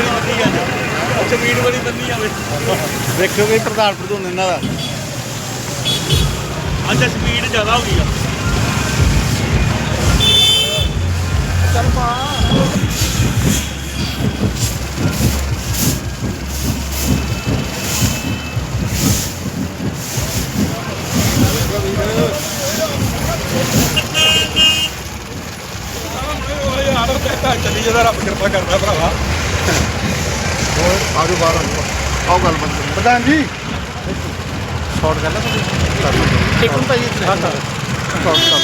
ਚ ਸਪੀਡ ਬੜੀ ਬੰਨੀ ਆਵੇ ਵੇਖੋਗੇ ਪ੍ਰਧਾਨ ਪ੍ਰਧੂਨ ਇਹਨਾਂ ਦਾ। ਅੱਜ ਸਪੀਡ ਜ਼ਿਆਦਾ ਹੋ ਗਈ ਆ। ਚੱਲੀ ਜਦਾ, ਰੱਬ ਕਿਰਪਾ ਕਰਦਾ ਭਰਾਵਾ। ਆਜੋ ਬਾਹਰ ਆਓ ਗੱਲ ਬੰਦ ਪ੍ਰਧਾਨ ਜੀ ਸ਼ਾਰਟ ਕਰ ਲੈ ਇੱਕ ਮਿੰਟ ਭਾਈ ਇੱਥੇ ਹਾਂ ਸ਼ਾਰਟ ਕਰ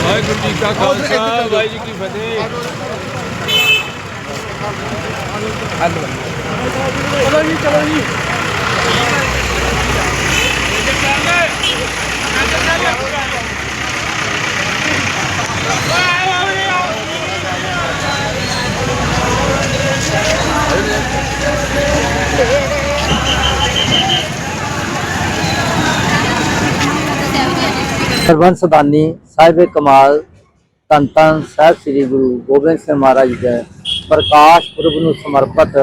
ਵਾਹਿਗੁਰੂ ਜੀ ਕਾ ਖਾਲਸਾ ਵਾਹਿਗੁਰੂ ਜੀ ਕੀ ਫਤਿਹ ਚਲੋ ਜੀ ਚਲੋ ਜੀ ਸਰਬੰਸ ਦਾਨੀ ਸਾਹਿਬ ਕਮਾਲ ਧੰਨ ਧੰਨ ਸਾਹਿਬ ਸ੍ਰੀ ਗੁਰੂ ਗੋਬਿੰਦ ਸਿੰਘ ਮਹਾਰਾਜ ਦੇ ਪ੍ਰਕਾਸ਼ ਪੁਰਬ ਨੂੰ ਸਮਰਪਿਤ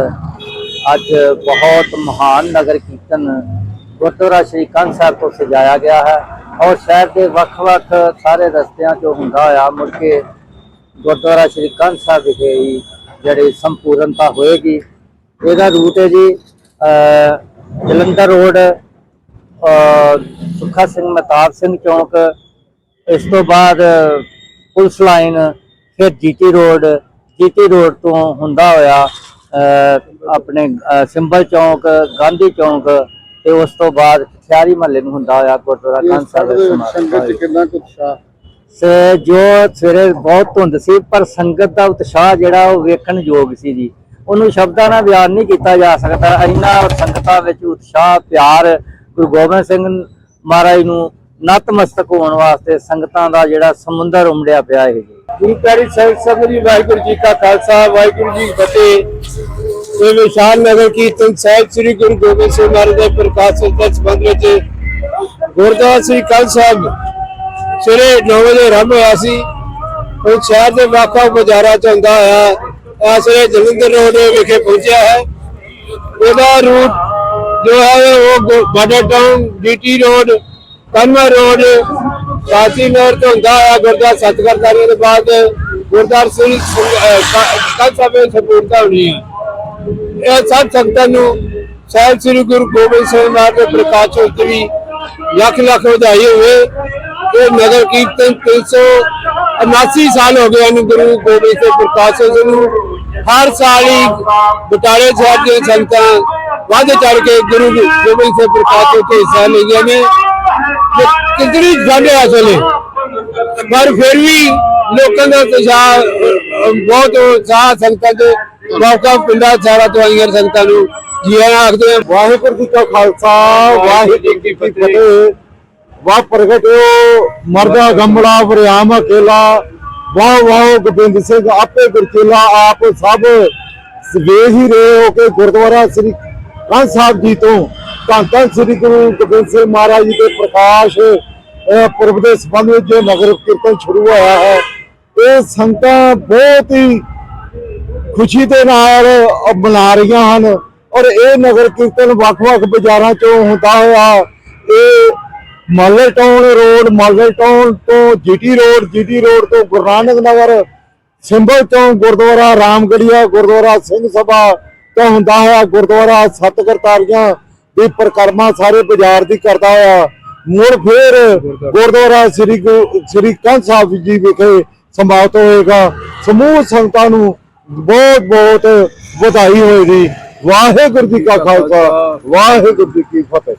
ਅੱਜ ਬਹੁਤ ਮਹਾਨ ਨਗਰ ਕੀਰਤਨ ਗੁਰਦੁਆਰਾ ਸ਼੍ਰੀ ਕੰਧ ਸਾਹਿਬ ਤੋਂ ਸਜਾਇਆ ਗਿਆ ਹੈ ਔਰ ਸ਼ਹਿਰ ਦੇ ਵੱਖ-ਵੱਖ ਸਾਰੇ ਰਸਤਿਆਂ ਤੋਂ ਹੁੰਦਾ ਹੋਇਆ ਮੁੜ ਕੇ ਗੁਰਦੁਆਰਾ ਸ਼੍ਰੀ ਕੰਧ ਸਾਹਿਬ ਵਿਖੇ ਹੀ ਜਿਹੜੇ ਸੰਪੂਰਨਤਾ ਹੋਏਗੀ। ਇਹਦਾ ਰੂਟ ਹੈ ਜੀ ਜਲੰਧਰ ਰੋਡ ਸੁੱਖਾ ਸਿੰਘ ਮਹਤਾਬ ਸਿੰਘ ਚੌਂਕ ਇਸ ਤੋਂ ਬਾਅਦ ਪੁਲਿਸ ਲਾਈਨ ਫਿਰ ਜੀਟੀ ਰੋਡ ਜੀਟੀ ਰੋਡ ਤੋਂ ਹੁੰਦਾ ਹੋਇਆ ਆਪਣੇ ਸਿੰਬਲ ਚੌਂਕ ਗਾਂਧੀ ਚੌਂਕ ਤੇ ਉਸ ਤੋਂ ਬਾਅਦ ਖਿਆਰੀ ਮਹੱਲੇ ਨੂੰ ਹੁੰਦਾ ਹੋਇਆ ਗੁਰਦੁਆਰਾ ਕੰਨ ਸਾਹਿਬ ਸਮਾਗਮ ਕਿੰਨਾ ਕੁ ਉਤਸ਼ਾਹ? ਸੇ ਜੋ ਸਵੇਰੇ ਬਹੁਤ ਧੁੰਦ ਸੀ ਪਰ ਸੰਗਤ ਦਾ ਉਤਸ਼ਾਹ ਜਿਹੜਾ ਉਹ ਵੇਖਣ ਯੋਗ ਸੀ ਜੀ। ਉਹਨੂੰ ਸ਼ਬਦਾਂ ਨਾਲ ਬਿਆਨ ਨਹੀਂ ਕੀਤਾ ਜਾ ਸਕਦਾ। ਇੰਨਾ ਸੰਗਤਾਂ ਵਿੱਚ ਉਤਸ਼ਾਹ ਪਿਆਰ ਗੁਰੂ ਗੋਬਿੰਦ ਸਿੰਘ ਮਹਾਰਾਜ ਨੂੰ ਨਤਮਸਤਕ ਹੋਣ ਵਾਸਤੇ ਸੰਗਤਾਂ ਦਾ ਜਿਹੜਾ ਸਮੁੰਦਰ ਉਮੜਿਆ ਪਿਆ ਹੈ ਗੁਰੂ ਪਿਆਰੀ ਸਾਹਿਬ ਸੰਗਤ ਜੀ, ਵਾਹਿਗੁਰੂ ਜੀ ਕਾ ਖਾਲਸਾ, ਵਾਹਿਗੁਰੂ ਜੀ ਫਤਿਹ। ਇਹ ਵਿਸ਼ਾਲ ਨਗਰ ਕੀਰਤਨ ਸਾਹਿਬ ਸ੍ਰੀ ਗੁਰੂ ਗੋਬਿੰਦ ਸਿੰਘ ਮਹਾਰਾਜ ਦੇ ਪ੍ਰਕਾਸ਼ ਉਤਸਵ ਸੰਬੰਧ ਵਿੱਚ ਗੁਰਦੁਆਰਾ ਸ੍ਰੀ ਕੰਧ ਸਾਹਿਬ ਸਵੇਰੇ 9 ਵਜੇ ਆਰੰਭ ਹੋਇਆ ਸੀ। ਉਹ ਸ਼ਹਿਰ ਦੇ ਵੱਖ-ਵੱਖ ਬਾਜ਼ਾਰਾਂ ਚ ਹੁੰਦਾ ਹੋਇਆ ਇਸ ਜਲੰਧਰ ਰੋਡ ਵਿਖੇ ਪਹੁੰਚਿਆ ਹੈ। ਉਹਦਾ ਰੂਟ ਜੋ ਹੈ ਉਹ ਬਾਰਡਰ ਟਾਊਨ ਡੀਟੀ ਰੋਡ ਕਨਮਾ ਰੋਡ ਕਾਸੀ ਨਗਰ ਤੋਂ ਹੁੰਦਾ ਹੈ ਗੁਰਦੁਆਰਾ ਸਤਗੁਰਦਾਰੀਆਂ ਦੇ ਬਾਅਦ ਗੁਰਦੁਆਰਾ ਸ੍ਰੀ ਕੱਲ ਸਭੇ ਸਪੂਰਤਾ ਹੋਣੀ ਹੈ। ਇਹ ਸਭ ਸੰਗਤਾਂ ਨੂੰ ਸਾਹਿਬ ਸ੍ਰੀ ਗੁਰੂ ਗੋਬਿੰਦ ਸਿੰਘ ਮਹਾਰਾਜ ਦੇ ਪ੍ਰਕਾਸ਼ ਉਤਸਵ ਵੀ ਲੱਖ ਲੱਖ ਵਧਾਈ ਹੋਵੇ। ਇਹ ਨਗਰ ਕੀਰਤਨ 379 ਸਾਲ ਹੋ ਗਏ ਹਨ ਗੁਰੂ ਗੋਬਿੰਦ ਸਿੰਘ ਪ੍ਰਕਾਸ਼ ਸਿੰਘ ਨੂੰ ਹਰ ਸਾਲ ਹੀ ਬਟਾਲੇ ਸਾਹਿਬ ਦੀਆਂ ਸੰਗਤਾਂ ਵੱਧ ਚੜ ਕੇ ਗੁਰੂ ਗੋਬਿੰਦ ਸਿੰਘ ਪ੍ਰਕਾਸ਼ ਉਤਸਵ ਹਿੱਸਾ ਲਈਆਂ ਨੇ। ਤੇ ਕਿੰਨੀ ਠੰਡ ਹੈ ਅਸਲੇ ਪਰ ਫਿਰ ਵੀ ਲੋਕਾਂ ਦਾ ਉਤਸ਼ਾਹ ਬਹੁਤ ਉਤਸ਼ਾਹ ਸੰਗਤਾਂ ਦੇ ਮੌਕਾ ਪਿੰਡਾਂ ਸਾਰਾ ਤੋਂ ਆਈਆਂ ਸੰਗਤਾਂ ਨੂੰ। ਜੀ ਆਖਦੇ। ਵਾਹਿਗੁਰੂ ਜੀ ਕਾ ਖਾਲਸਾ ਵਾਹਿਗੁਰੂ ਜੀ ਕੀ ਫਤਿਹ। ਵਾਹ ਪ੍ਰਗਟਿਓ ਮਰਦਾ ਗੰਮੜਾ ਵਰਿਆਮ ਅਕੇਲਾ। ਵਾਹ ਵਾਹ ਗੋਬਿੰਦ ਸਿੰਘ ਆਪੇ ਗੁਰਚੇਲਾ ਆਪ ਸਭ ਵੇਖ ਹੀ ਰਹੇ ਹੋ ਕਿ ਗੁਰਦੁਆਰਾ ਸ੍ਰੀ ਕੰਧ ਸਾਹਿਬ ਜੀ ਤੋਂ ਧੰਨ ਧੰਨ ਸ੍ਰੀ ਗੁਰੂ ਗੋਬਿੰਦ ਸਿੰਘ ਮਹਾਰਾਜ ਜੀ ਦੇ ਪ੍ਰਕਾਸ਼ ਪੁਰਬ ਦੇ ਸੰਬੰਧ ਵਿੱਚ ਜੋ ਨਗਰ ਕੀਰਤਨ ਸ਼ੁਰੂ ਹੋਇਆ ਹੈ, ਇਹ ਸੰਗਤਾਂ ਬਹੁਤ ਹੀ ਖੁਸ਼ੀ ਦੇ ਨਾਲ ਮਨਾ ਰਹੀਆਂ ਹਨ ਔਰ ਇਹ ਨਗਰ ਕੀਰਤਨ ਵੱਖ-ਵੱਖ ਬਾਜ਼ਾਰਾਂ ਚੋਂ ਹੁੰਦਾ ਹੋਇਆ ਇਹ model town road model town ਤੋਂ ਜੀਟੀ ਰੋਡ ਜੀਟੀ ਰੋਡ ਤੋਂ ਗੁਰੂ ਨਾਨਕ ਨਗਰ, ਸਿੰਬਲ ਤੋਂ ਗੁਰਦੁਆਰਾ ਰਾਮਗੜੀਆ, ਗੁਰਦੁਆਰਾ ਸਿੰਘ ਸਭਾ ਤੋਂ ਹੁੰਦਾ ਹੋਇਆ ਗੁਰਦੁਆਰਾ ਸਤਗੁਰਤਾਰੀਆਂ ਦੀ ਪਰਿਕਰਮਾ ਸਾਰੇ ਬਾਜ਼ਾਰ ਦੀ ਕਰਦਾ ਹੋਇਆ। ਮੁੜ ਫੇਰ ਗੁਰਦੁਆਰਾ ਸ੍ਰੀ ਗੁਰੂ- ਸ੍ਰੀ ਕੰਧ ਸਾਹਿਬ ਜੀ ਵਿਖੇ ਸਮਾਪਤ ਹੋਏਗਾ। ਸਮੂਹ ਸੰਗਤਾਂ ਨੂੰ ਬਹੁਤ ਬਹੁਤ ਵਧਾਈ ਹੋਏਗੀ। ਵਾਹਿਗੁਰੂ ਜੀ ਕਾ ਖਾਲਸਾ, ਵਾਹਿਗੁਰੂ ਜੀ ਕੀ ਫਤਿਹ।